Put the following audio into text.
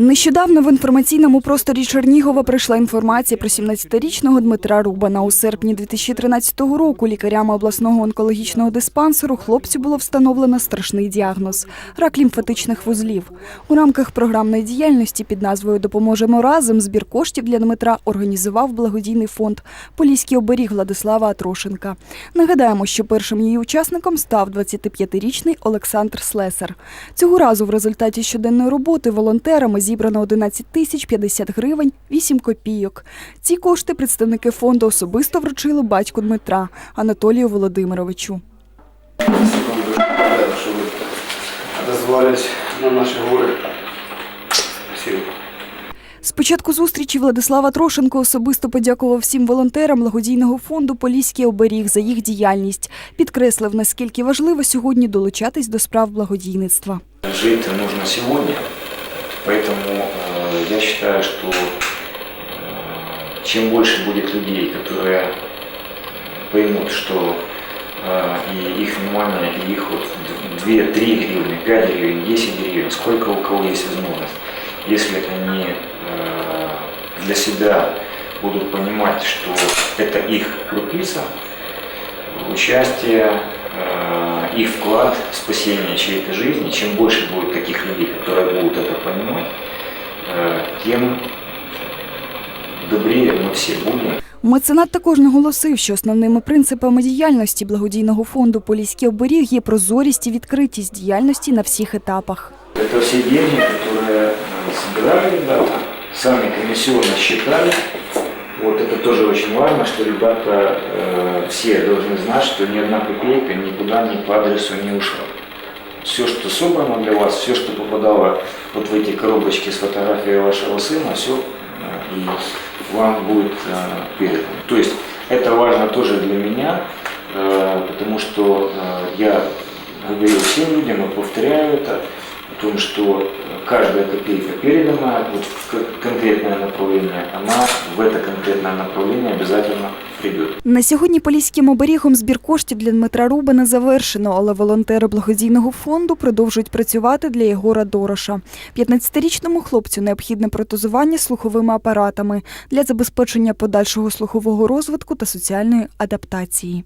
Нещодавно в інформаційному просторі Чернігова прийшла інформація про 17-річного Дмитра Рубана. У серпні 2013 року лікарями обласного онкологічного диспансеру хлопцю було встановлено страшний діагноз – рак лімфатичних вузлів. У рамках програмної діяльності під назвою «Допоможемо разом» збір коштів для Дмитра організував благодійний фонд «Поліський оберіг» Владислава Атрошенка. Нагадаємо, що першим її учасником став 25-річний Олександр Слесар. Цього разу в результаті щоденної роботи волонтерами зібрано 11 тисяч 50 гривень 8 копійок. Ці кошти представники фонду особисто вручили батьку Дмитра Анатолію Володимировичу. Секунду, ребята, что вы отозвались на наши горы. Спасибо. З початку зустрічі Владислава Трошенко особисто подякував всім волонтерам благодійного фонду Поліський оберіг за їх діяльність. Підкреслив, наскільки важливо сьогодні долучатись до справ благодійництва. Жить нужно сегодня, поэтому э, я Считаю, что э, чем больше будет людей, которые поймут, что э, и их внимание, и их вот 2-3 гривны, 5 гривен, 10 гривен, сколько у кого есть возможность, если они э, для себя будут понимать, что это их крупица, участие, их вклад в спасение чьей-то жизни, чем больше будет таких людей, которые будут это понимать, тем добрее мы все будем. Меценат також наголосив, що основними принципами діяльності благодійного фонду Поліський оберіг є прозорість і відкритість діяльності на всіх етапах. Это все деньги, которые э, собирали ребята, сами комиссионно считали. Вот это тоже очень важно, что ребята э, все должны знать, что ни одна копейка никуда ни по адресу не ушла. Все, что собрано для вас, все, что попадало вот в эти коробочки с фотографией вашего сына, все и вам будет э, передано. То есть это важно тоже для меня, э, потому что э, я говорил всем людям и повторяю это, том, что каждая копейка передана вот в конкретное направление, она в это конкретное направление обязательно придет. На сьогодні Поліським оберігом збір коштів для Дмитра Рубана завершено, але волонтери благодійного фонду продовжують працювати для Єгора Дороша. 15-річному хлопцю необхідне протезування слуховими апаратами для забезпечення подальшого слухового розвитку та соціальної адаптації.